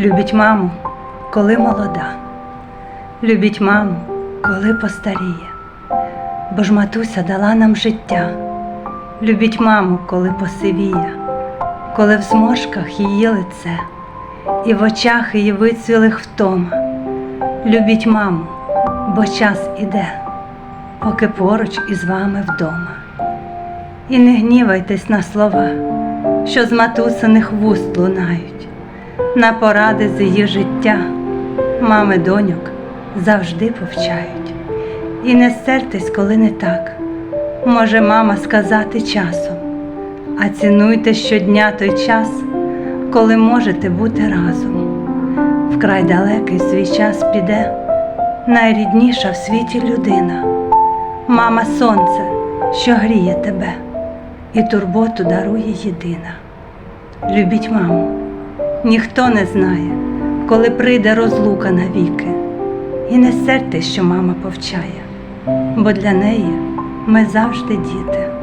Любіть маму, коли молода, любіть маму, коли постаріє, бо ж матуся дала нам життя. Любіть маму, коли посивіє, коли в зморшках її лице, і в очах її вицвілих втома. Любіть маму, бо час іде, поки поруч із вами вдома. І не гнівайтесь на слова, що з матусиних вуст лунають, на поради з її життя, мами доньок завжди повчають. І не сертесь, коли не так, може мама сказати часом, а цінуйте щодня той час, коли можете бути разом. Вкрай далекий свій час піде найрідніша в світі людина, мама сонце, що гріє тебе, і турботу дарує єдина. Любіть маму, ніхто не знає, коли прийде розлука навіки, і не серте, що мама повчає, бо для неї ми завжди діти.